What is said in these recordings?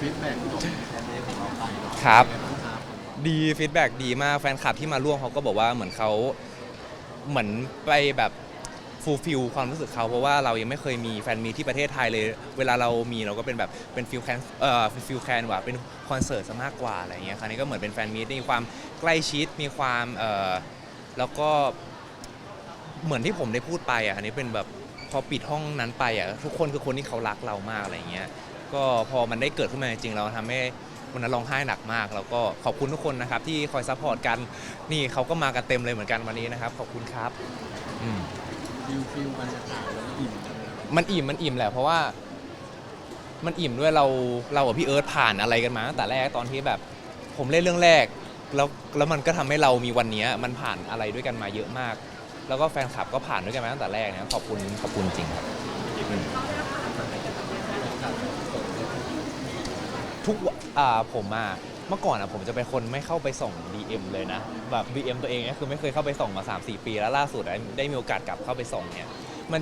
ฟีดแบ็กของแอนเดของเราไปครับ ดีฟีดแบ็ดีมากแฟนคลับที่มาร่วมเขาก็บอกว่าเหมือนเขาเหมือนไปแบบฟูลฟิลความรู้สึกเขาเพราะว่าเรายังไม่เคยมีแฟนมีที่ประเทศไทยเลย เวลาเรามีเราก็เป็นแบบเป็นฟิลแคนเอ่อฟิลแคนว่าเป็นคอนเสิร์ตซะมากกว่าอะไรอย่างเงี้ยคราวนี้ก็เหมือนเป็นแฟนมีตมีความใกล้ชิดมีความเอ่อแล้วก็เหมือนที่ผมได้พูดไปอะอันนี้เป็นแบบพอปิดห้องนั้นไปอะทุกคนคือคนที่เขารักเรามากอะไรเงี้ย ก็พอมันได้เกิดขึ้นมาจริงๆเราทำให้วันนั้นร้องไห้หนักมาก แล้วก็ขอบคุณทุกคนนะครับ ที่คอยซัพพอร์ตกันนี่เขาก็มากันเต็มเลยเหมือนกันวันนี้นะครับขอบคุณครับอืมฟิลฟิลบรรยากาศมันอิ่มจังเลยมันอิ่มมันอิ่มแหละเพราะว่า มันอิ่มด้วยเราเรากับพี่เอิร์ธผ่านอะไรกันมาตั้งแต่แรกตอนที่แบบผมเล่นเรื่องแรก แล้วแล้วมันก็ทำให้เรามีวันเนี้ยมันผ่านอะไรด้วยกันมาเยอะมาก แล้วก็แฟนคลับก็ผ่านด้วยกันมาตั้งแต่แรกนะขอบคุณขอบคุณจริงครับอืม ทุกอ่าผมอะเมื่อก่อนอะผมจะเป็นคนไม่เข้าไปส่อง DM เลยนะ แบบ DM ตัวเองเนี่ยคือไม่เคยเข้าไปส่องมา 3-4 ปีแล้วล่าสุดอะได้มีโอกาสกลับเข้าไปส่องเนี่ยมัน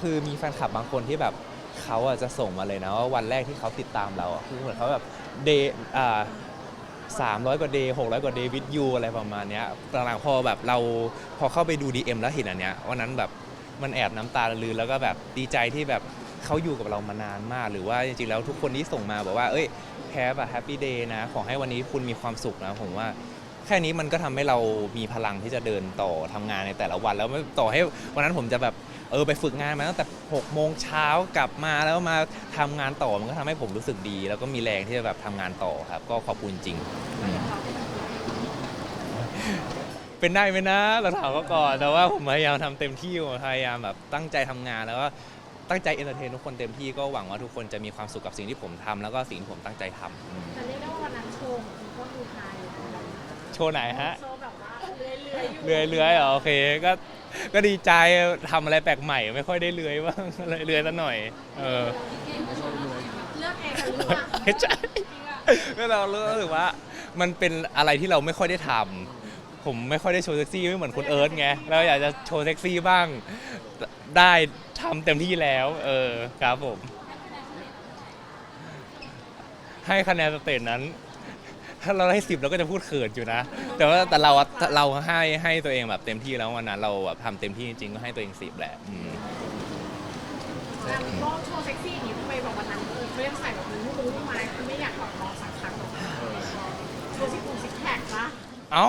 คือมีแฟนคลับบางคนที่แบบเขาอะจะส่งมาเลยนะว่าวันแรกที่เขาติดตามเราอะคือเหมือนเขาแบบเดอ่าสามร้อยกว่าเดย์หกร้อยกว่าเดย์วิดยูอะไรประมาณเนี้ยหลังๆพอแบบเราพอเข้าไปดู DM แล้วเห็นอันเนี้ยวันนั้นแบบมันแอบน้ำตาลืนแล้วก็แบบดีใจที่แบบ เขาอยู่กับเรามานานมาก หรือว่าจริงๆแล้วทุกคนที่ส่งมาบอกว่า เอ้ยแฮปอะแฮปปี้เดย์นะ ขอให้วันนี้คุณมีความสุขนะผมว่า แค่นี้มันก็ทำให้เรามีพลังที่จะเดินต่อทำงานในแต่ละวัน แล้วไม่ต่อให้วันนั้นผมจะแบบเออไปฝึกงานมาตั้งแต่6โมงเช้ากลับมาแล้วมาทำงานต่อมันก็ทำให้ผมรู้สึกดี แล้วก็มีแรงที่จะแบบทำงานต่อครับ ก็ขอบคุณจริงอืมเป็นได้ไหมนะเราถามเขาก่อนแต่ว่าผมพยายามทำเต็มที่ผมพยายามแบบตั้งใจทำงานแล้วก็ ตั้งใจเอนเตอร์เทนทุกคนเต็มที่ก็หวังว่าทุกคนจะมีความสุขกับสิ่งที่ผมทำแล้วก็สิ่งที่ผมตั้งใจทำอืมแต่เรียกได้ว่าวันนั้นโชว์ของคุณก็คือไฮเลยนะโชว์ไหนฮะ โชว์แบบว่าเลื่อยๆอยู่เลื้อยเลื้อยๆเหรอโอเคก็ก็ดีใจทำอะไรแปลกใหม่ ไม่ค่อยได้เลื้อยบ้าง เลยเลื้อยซะหน่อย เออไม่ชอบเลยเลือกเองหรือว่าไม่ใช่จริงอะก็เรารู้สึกว่ามันเป็นอะไรที่เราไม่ค่อยได้ทำผมไม่ค่อยได้โชว์เซ็กซี่ไม่เหมือนคนเอิร์ธไงเราอยากจะโชว์เซ็กซี่บ้าง ได้ทำเต็มที่แล้ว เออครับผม ให้คะแนนสเตจนั้น ถ้าเราได้สิบเราก็จะพูดเขินอยู่นะ แต่ว่าแต่เราอะเราให้ให้ตัวเองแบบเต็มที่แล้ววันนั้นเราแบบทำเต็มที่จริงๆก็ให้ตัวเองสิบแหละอืมแต่ก็โชว์เซ็กซี่อย่างนี้ทำไมแบบวันนั้นเออเขายังใส่แบบมือมือไม้คือไม่อยากถอดรองสักครั้งหรอกโชว์ซิกโครงซิกแพคปะเอ้า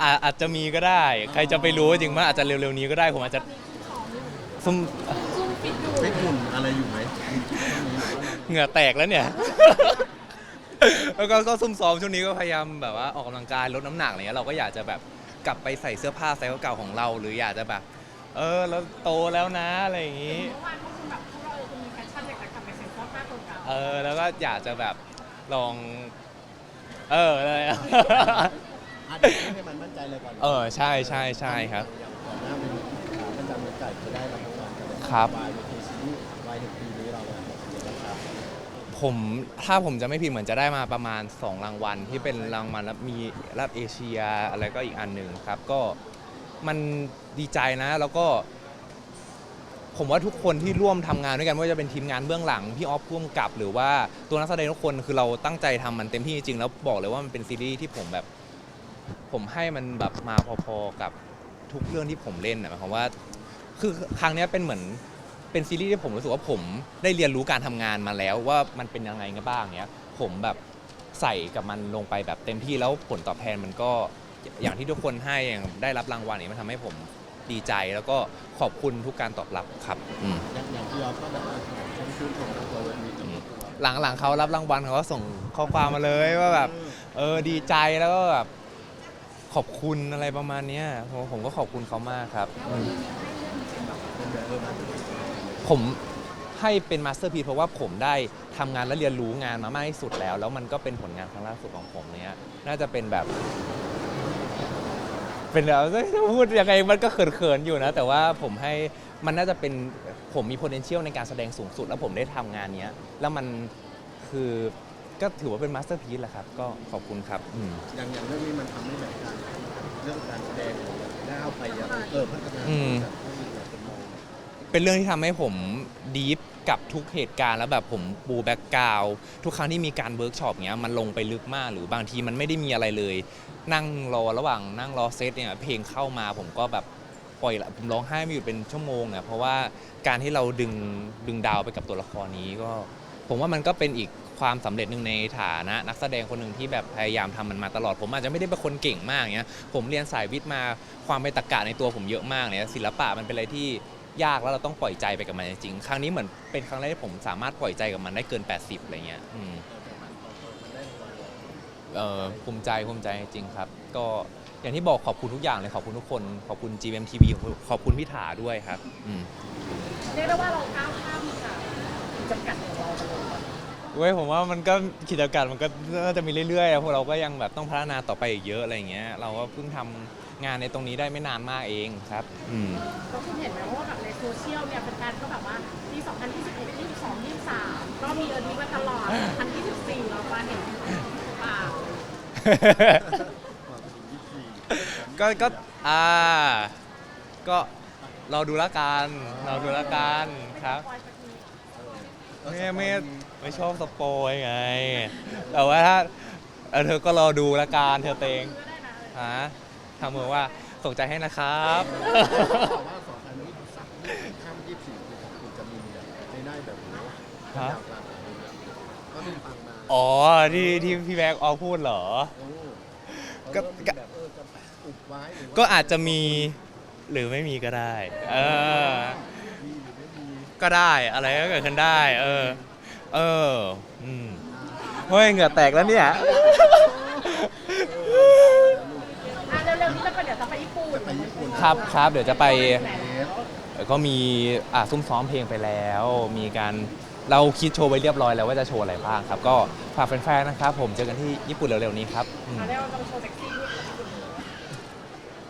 อาอาจจะมีก็ได้ ใครจะไปรู้จริงว่าอาจจะเร็วๆนี้ก็ได้ผมอาจจะตอนนี้คือของอยู่ซุ่มซุ่มฟิตอยู่ฟิตหุ่นอะไรอยู่ไหมเหงื่อแตกแล้วเนี่ย แล้วก็ก็ซุ่มซ้อมช่วงนี้ก็พยายามแบบว่าออกกำลังกายลดน้ำหนักอะไรเงี้ยเราก็อยากจะแบบกลับไปใส่เสื้อผ้าไซส์เก่าๆของเรา หรืออยากจะแบบ เออเราโตแล้วนะอะไรอย่างงี้ เมื่อวานพวกคุณแบบพวกเราเออคุณมีแฟชั่นอยากจะกลับไปใส่เสื้อผ้าเก่าเออแล้วก็อยากจะแบบลอง เออเลยอะ เดี๋ยวให้มันมั่นใจเลยก่อนเออใช่ใช่ใช่ครับ อย่างก่อนหน้าเป็นขาประจำเมืองไก่จะได้รางวัลครับ วายในซีรีส์วายหนึ่งปีนี้เราเนี่ยนะครับผมถ้าผมจะไม่ผิดเหมือนจะได้มาประมาณ 2 รางวัล ที่เป็นรางวัลแล้วมีรับเอเชียอะไรก็อีกอันหนึ่งครับ ก็มันดีใจนะ แล้วก็ ผมว่าทุกคนที่ร่วมทำงานด้วยกันไม่ว่าจะเป็นทีมงานเบื้องหลังพี่ออฟพ่วงกับ หรือว่าตัวนักแสดงทุกคนคือเราตั้งใจทำมันเต็มที่จริงๆแล้วบอกเลยว่ามันเป็นซีรีส์ที่ผมแบบ ผมให้มันแบบมาพอๆกับทุกเรื่องที่ผมเล่นนะหมายความว่า คือครั้งเนี้ยเป็นเหมือนเป็นซีรีส์ที่ผมรู้สึกว่าผมได้เรียนรู้การทำงานมาแล้วว่ามันเป็นยังไงกันบ้างเนี้ย ผมแบบใส่กับมันลงไปแบบเต็มที่แล้วผลตอบแทนมันก็อย่างที่ทุกคนให้อย่างได้รับรางวัลนี้มันทำให้ผมดีใจแล้วก็ขอบคุณทุกการตอบรับครับอืม อย่างอย่างที่เราก็แบบว่าฉันชื่นชมตัววันนี้กับตัวหลังหลังเขารับรางวัลเขาก็ส่งข้อความมาเลยว่าแบบ เออดีใจแล้วก็แบบ ขอบคุณอะไรประมาณเนี้ยผมผมก็ขอบคุณเขามากครับอืมเป็นแบบเออมันผมให้เป็นมาสเตอร์พีเพราะว่าผมได้ทำงานและเรียนรู้งานมามากที่สุดแล้ว แล้วมันก็เป็นผลงานครั้งล่าสุดของผมเนี้ยน่าจะเป็นแบบ เป็นแบบจะพูดยังไงมันก็เขินๆอยู่นะ แต่ว่าผมให้มันน่าจะเป็นผมมี potential ในการแสดงสูงสุด แล้วผมได้ทำงานเนี้ย แล้วมันคือ ก็ถือว่าเป็นมาสเตอร์พีซแหละครับ ก็ขอบคุณครับอืมอย่างอย่างเรื่องนี้มันทำให้แบบการเรื่องการแสดงของแบบก้าวไปอย่างเออพัฒนาอืมจากที่แบบเป็นมองเป็นเรื่องที่ทำให้ผมดีฟกับทุกเหตุการณ์แล้วแบบผมปูแบ็กกราวทุกครั้งที่มีการเวิร์กช็อปเนี้ยมันลงไปลึกมาก หรือบางทีมันไม่ได้มีอะไรเลย นั่งรอระหว่างนั่งรอเซตเนี่ยเพลงเข้ามาผมก็แบบปล่อยละผมร้องไห้ไม่หยุดเป็นชั่วโมงเนี่ยเพราะว่าการที่เราดึงดึงดาวไปกับตัวละครนี้ก็ ผมว่ามันก็เป็นอีกความสำเร็จหนึ่งในฐานะ นักแสดงคนหนึ่งที่แบบพยายามทำมันมาตลอด ผมอาจจะไม่ได้เป็นคนเก่งมากเนี้ยผมเรียนสายวิทย์มาความเป็นตรรกะในตัวผมเยอะมากเนี่ยศิลปะมันเป็นอะไรที่ยากแล้วเราต้องปล่อยใจไปกับมันจริงๆครั้งนี้เหมือนเป็นครั้งแรกที่ผมสามารถปล่อยใจกับมันได้เกิน 80อะไรเงี้ยอืมเออภูมิใจภูมิใจจริงครับ ก็อย่างที่บอกขอบคุณทุกอย่างเลยขอบคุณทุกคนขอบคุณ GMTV ขอบคุณพี่ถาด้วยครับอืมเรียกได้ว่าเราก้าวข้ามค่ะ จำกัดของเราไปเลยเว้ยผมว่ามันก็กิจการมันก็น่าจะมีเรื่อยๆอะพวกเราก็ยังแบบต้องพัฒนาต่อไปอีกเยอะอะไรอย่างเงี้ย เราก็เพิ่งทำงานในตรงนี้ได้ไม่นานมากเองครับ อืม ก็คุณเห็นไหมว่าแบบในโซเชียลเนี่ยแฟนๆก็แบบว่าปี 2021 22 23 ก็มีเออนี้มาตลอด 2024 เรามาเห็นป่าก็ก็อ่า ก็เราดูละกัน เราดูละกันครับ ไม่ไม่ไม่ชอบสปอยไง แต่ว่าถ้าเออเธอก็รอดูละกันเธอเตงฮะทำมือว่าส่งใจให้นะครับ แต่ว่าสองพันยี่สิบสามข้ามยี่สิบสี่คุณจะมีแบบไม่ได้แบบนี้ฮะยาวกลางก็เป็นฟังมาอ๋อที่ที่พี่แบ็กออกพูดเหรอ โอ้ก็ ก็แบบเออจะแปะอุบไว้หรือว่าก็อาจจะมีหรือไม่มีก็ได้ เออมีหรือไม่มี ก็ได้อะไรก็เกิดขึ้นได้ เออ เอออืมเฮ้ยเหงื่อแตกแล้วเนี่ย อะเร็วๆนี้จะไปเดี๋ยวจะไปญี่ปุ่นไปญี่ปุ่นครับครับเดี๋ยวจะไปเอฟก็มีอะซุ่มซ้อมเพลงไปแล้ว มีการเราคิดโชว์ไว้เรียบร้อยแล้วว่าจะโชว์อะไรบ้างครับ ก็ฝากแฟนๆนะครับ ผมเจอกันที่ญี่ปุ่นเร็วๆนี้ครับอืมอะเดี๋ยวเราจะโชว์เซ็กซี่ที่ญี่ปุ่น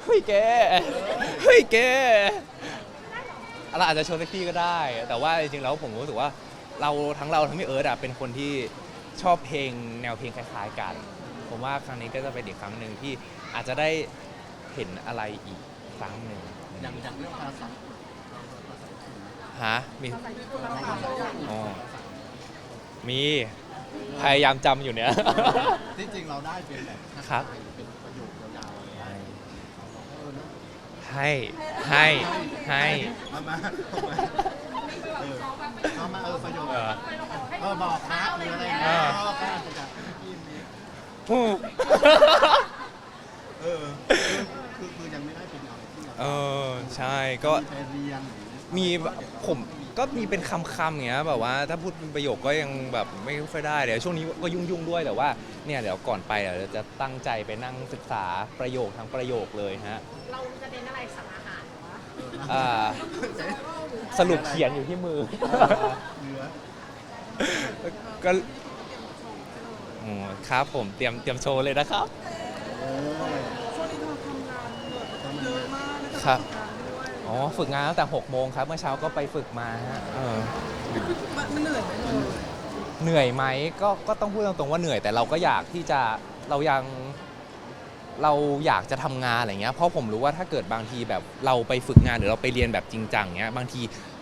เฮ้ยแกเฮ้ยแก เราอาจจะโชว์เซ็กซี่ก็ได้ แต่ว่าจริงๆแล้วผมรู้สึกว่าเราทั้งเราทั้งพี่เอิร์ธอะเป็นคนที่ชอบเพลงแนวเพลงคล้ายๆกัน ผมว่าครั้งนี้ก็จะเป็นอีกครั้งหนึ่งที่อาจจะได้เห็นอะไรอีกครั้งหนึ่งอย่างอย่างเรื่องภาษาฮะมีภาษาญี่ปุ่นเราภาษาโลกอ๋อมีพยายามจำอยู่เนี่ย ที่จริงเราได้เป็นแบบครับ เป็นประโยค ให้ให้ให้เอามาเอามาเออเอามาเออประโยคเออเออบอกครับหรืออะไรอย่างเงี้ยก็การจะจากที่มีฮู้เออคือคือยังไม่ได้เป็นอะไรที่เราเออใช่ก็ไปเรียนหรือมีแบบผม ก็มีเป็นคำๆอย่างเงี้ยแบบว่าถ้าพูดเป็นประโยคก็ยังแบบไม่ค่อยได้เดี๋ยวช่วงนี้ก็ยุ่งๆด้วยแต่ว่าเนี่ยเดี๋ยวก่อนไปเดี๋ยวจะตั้งใจไปนั่งศึกษาประโยคทั้งประโยคเลยฮะเราจะเน้นอะไรสั่งอาหารเหรอวะอ่าสรุปเขียนอยู่ที่มือเหลือก็โอ้ครับผมเตรียมเตรียมโชว์เลยนะครับเออช่วงนี้เราทำงานเยอะมากแล้วก็ครับทำงานด้วย อ๋อฝึกงานตั้งแต่6โมงครับ เมื่อเช้าก็ไปฝึกมาฮะเออมันมันเหนื่อยไหมเลยเหนื่อยไหมก็ก็ต้องพูดตรงๆว่าเหนื่อยแต่เราก็อยากที่จะเรายังเราอยากจะทำงานอะไรเงี้ยเพราะผมรู้ว่าถ้าเกิดบางทีแบบเราไปฝึกงานหรือเราไปเรียนแบบจริงจังเงี้ยบางที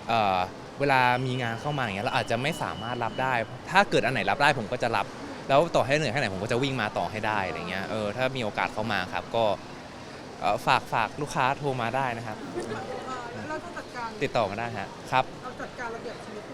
เอ่อเวลามีงานเข้ามาอย่างเงี้ยเราอาจจะไม่สามารถรับได้ ถ้าเกิดอันไหนรับได้ผมก็จะรับ แล้วต่อให้เหนื่อยแค่ไหนผมก็จะวิ่งมาต่อให้ได้อะไรเงี้ยเออถ้ามีโอกาสเข้ามาครับก็เอ่อฝากฝากลูกค้าโทรมาได้นะครับอ่าแล้วเรา ติดต่อมาได้ฮะครับ เอาจัดการระเบียบชีวิต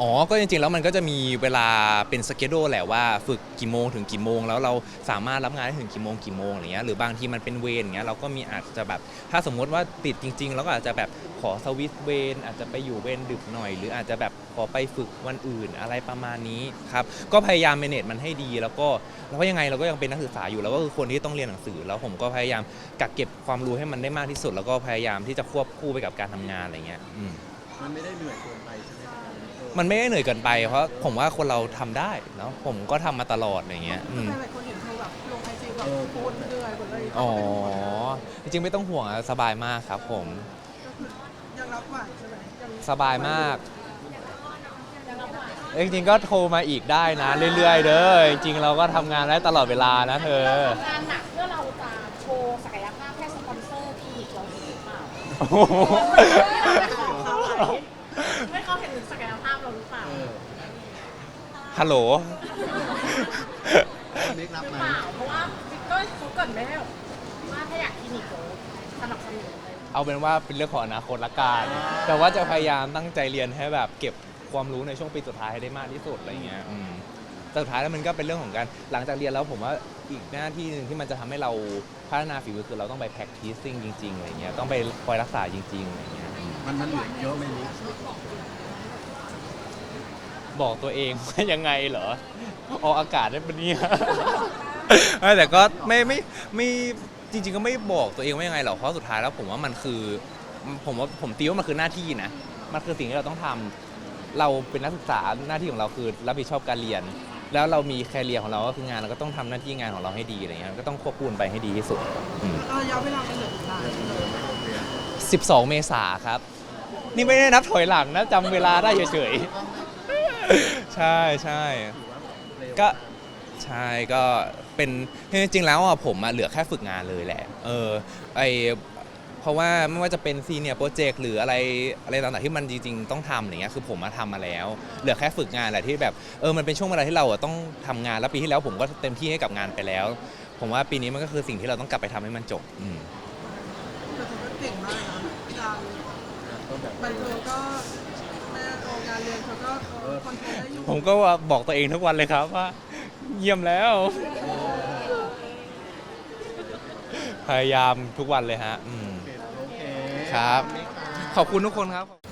อ๋อ ก็จริงๆ แล้วมันก็จะมีเวลาเป็นสเกจโดแหละว่าฝึกกี่โมงถึงกี่โมง แล้วเราสามารถรับงานได้ถึงกี่โมงกี่โมงอะไรเงี้ยหรือบางทีมันเป็นเวรอย่างเงี้ยเราก็มีอาจจะแบบถ้าสมมติว่าติดจริงๆเราก็อาจจะแบบขอสวิตช์เวรอาจจะไปอยู่เวรดึกหน่อย หรืออาจจะแบบขอไปฝึกวันอื่นอะไรประมาณนี้ครับก็พยายามเมเนจมันให้ดี แล้วก็แล้วก็ยังไงเราก็ยังเป็นนักศึกษาอยู่แล้วก็คือคนที่ต้องเรียนหนังสือ แล้วผมก็พยายามกักเก็บความรู้ให้มันได้มากที่สุด แล้วก็พยายามที่จะควบคู่ไปกับการทำงานอะไรเงี้ยอืม มันไม่ได้เหนื่อยเกินไปใช่ไหมครับ มันไม่ได้เหนื่อยเกินไป เพราะผมว่าคนเราทำได้เนาะผมก็ทำมาตลอดอย่างเงี้ยอืม หลายๆคนเห็นเธอแบบลงไอจีแบบโพสต์เหนื่อยหมดเลยอ๋อ จริงๆ ไม่ต้องห่วงอะสบายมากครับผมก็คือยังรับไหวใช่ไหมยังสบายมากเอ้ยจริงๆ ก็โทรมาอีกได้นะ เรื่อยๆ เด้อ จริงๆ เราก็ทำงานได้ตลอดเวลานะเธอเราทำงานหนักเพื่อเราจะโชว์ศักยภาพแค่สปอนเซอร์คลินิกเราเองหรือเปล่า โอ้โหไม่เขาเห็นศักยภาพเราหรือเปล่า เออ ฮัลโหลเล็กหรับรือไหมเปล่าเพราะว่าก็เขาเกิดไม่ได้แบบว่าถ้าอยากคลินิกโกสนับสนุนเลยเอาเป็นว่าเป็นเรื่องของอนาคตละกันแต่ว่าจะพยายามตั้งใจเรียนให้แบบเก็บความรู้ในช่วงปีสุดท้ายให้ได้มากที่สุดอะไรเงี้ยอืมแต่สุดท้ายแล้วมันก็เป็นเรื่องของการหลังจากเรียนแล้วผมว่าอีกหน้าที่หนึ่งที่มันจะทำให้เราพัฒนาฝีมือคือเราต้องไป practicing จริงๆอะไรเงี้ยต้องไปคอยรักษาจริงๆอะไรเงี้ยอืมมันมันเหลือเยอะไหมนิก บอกตัวเองว่ายังไงเหรอออกอากาศได้ปะเนี่ย เออแต่ก็ไม่ไม่ไม่จริง ๆ ก็ไม่บอกตัวเองว่ายังไงหรอกเพราะสุดท้ายแล้วผมว่ามันคือ ผมว่าผมตีว่ามันคือหน้าที่นะมันคือสิ่งที่เราต้องทำเราเป็นนักศึกษาหน้าที่ของเราคือรับผิดชอบการเรียน แล้วเรามีแคเรียของเราก็คืองานเราก็ต้องทำหน้าที่งานของเราให้ดีอะไรเงี้ยก็ต้องควบคู่กันไปให้ดีที่สุดอืม ระยะเวลามันเหลืออีกนานเลย12 เมษาครับ นี่ไม่ได้นับถอยหลังนะจำเวลาได้เฉยๆ ใช่ใช่ถือว่าเร็วก็ใช่ก็เป็นจริงๆแล้วอะผมอะเหลือแค่ฝึกงานเลยแหละ เออไอเพราะว่าไม่ว่าจะเป็นซีเนียร์โปรเจกต์หรืออะไรอะไรต่างๆที่มันจริงๆต้องทำอย่างเงี้ยคือผมมาทำมาแล้ว เหลือแค่ฝึกงานแหละที่แบบเออมันเป็นช่วงเวลาที่เราอะต้องทำงานแล้วปีที่แล้วผมก็เต็มที่ให้กับงานไปแล้ว ผมว่าปีนี้มันก็คือสิ่งที่เราต้องกลับไปทำให้มันจบอืมแต่ถือว่าเก่งมากนะงานก็แบบบันเทิงก็แม่โรงานเรียนเขาก็เออคอนโทรลได้อยู่ผมก็ว่าบอกตัวเองทุกวันเลยครับว่า เยี่ยมแล้ว พยายามทุกวันเลยฮะอืมโอเคครับ ขอณนิกครับขอบคุณทุกคนครับ